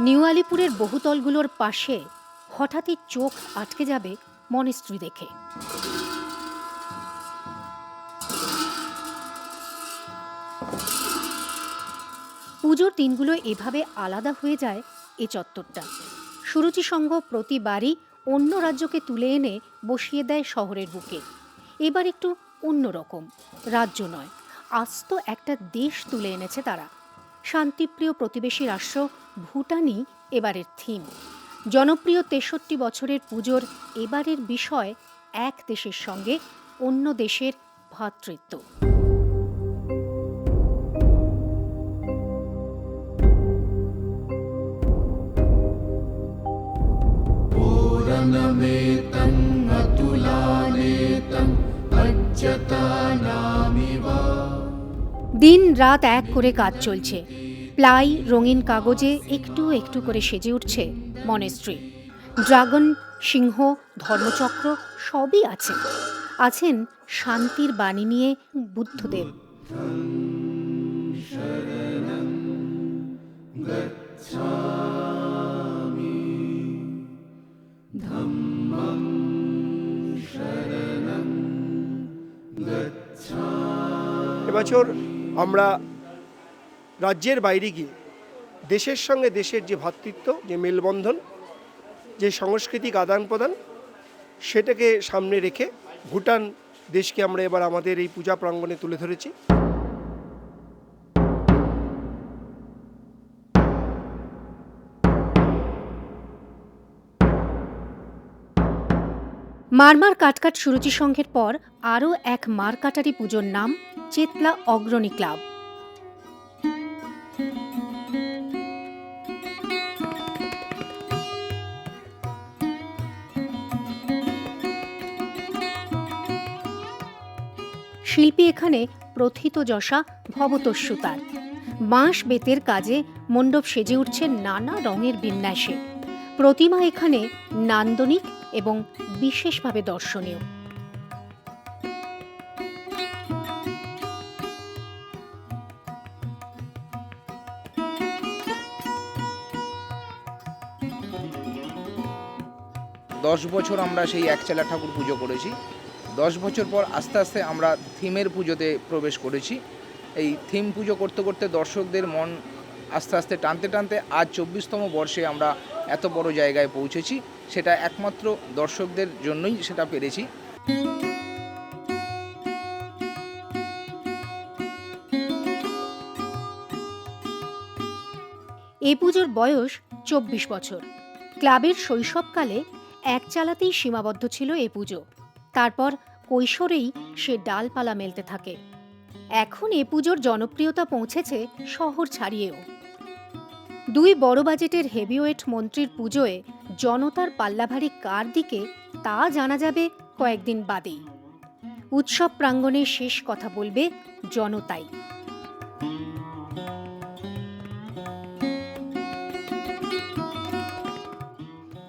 New আলিপুরের বহুতলগুলোর পাশে হঠাৎই চোখ আটকে যাবে মনেস্ট্রি দেখে। পুজোর দিনগুলো এভাবে আলাদা হয়ে যায় এ চত্বরটা। সুরুচি সংঘ প্রতিবারই অন্য রাজ্যকে তুলে এনে বসিয়ে দেয় শহরের বুকে। এবার একটু অন্যরকম রাজ্য নয়, আস্ত একটা দেশ তুলে এনেছে তারা। শান্তিপ্রিয় প্রতিবেশী রাষ্ট্র ভুটানই এবারের থিম জনপ্রিয় তেষট্টি বছরের পুজোর এবারের বিষয় এক দেশের সঙ্গে অন্য দেশের ভ্রাতৃত্ব पूरणमेतम् अतुलानेतम् अच्यतानामिव দিন রাত এক করে কাজ চলছে। প্লাই রঙিন কাগজে একটু একটু করে সেজে উঠছে মনেস্ট্রি ড্রাগন, সিংহ, ধর্মচক্র সবই আছে। আছেন শান্তির বাণী নিয়ে বুদ্ধদেব। এবছর আমরা রাজ্যের বাইরে গিয়ে, দেশের সঙ্গে দেশের যে ভ্রাতৃত্ব যে মেলবন্ধন, যে সাংস্কৃতিক আদান প্রদান সেটাকে সামনে রেখে ভুটান দেশকে আমরা এবার আমাদের এই পূজা প্রাঙ্গণে তুলে ধরেছি। মারমার কাটকাট সুরুচি সংঘের পর আরও এক মারকাটারি পুজোর নাম চেতলা অগ্রণী ক্লাব। শিল্পী এখানে প্রথিত প্রথিতযশা ভবতস্যুতার বাঁশ বেতের কাজে মণ্ডপ সেজে উঠছে নানা রঙের বিন্যাসে। প্রতিমা এখানে নান্দনিক এবং বিশেষভাবে দর্শনীয়। দশ বছর আমরা সেই একচালা ঠাকুর পুজো করেছি। দশ বছর পর আস্তে আস্তে আমরা থিমের পুজোতে প্রবেশ করেছি। এই থিম পুজো করতে করতে দর্শকদের মন আস্তে আস্তে টানতে টানতে আজ চব্বিশতম বর্ষে আমরা এত বড় জায়গায় পৌঁছেছি। সেটা একমাত্র দর্শকদের জন্যই সেটা পেরেছি। এ পুজোর বয়স চব্বিশ বছর। ক্লাবের শৈশবকালে এক চালাতেই সীমাবদ্ধ ছিল এ পুজো। তারপর কৈশোরেই সে ডালপালা মেলতে থাকে। এখন এ পুজোর জনপ্রিয়তা পৌঁছেছে শহর ছাড়িয়েও। দুই বড় বাজেটের হেভিওয়েট মন্ত্রীর পুজোয় জনতার পাল্লাভারী কার দিকে তা জানা যাবে কয়েকদিন বাদেই। উৎসব প্রাঙ্গণে শেষ কথা বলবে জনতাই।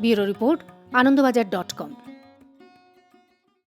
Bureau report Anandabazar dot com.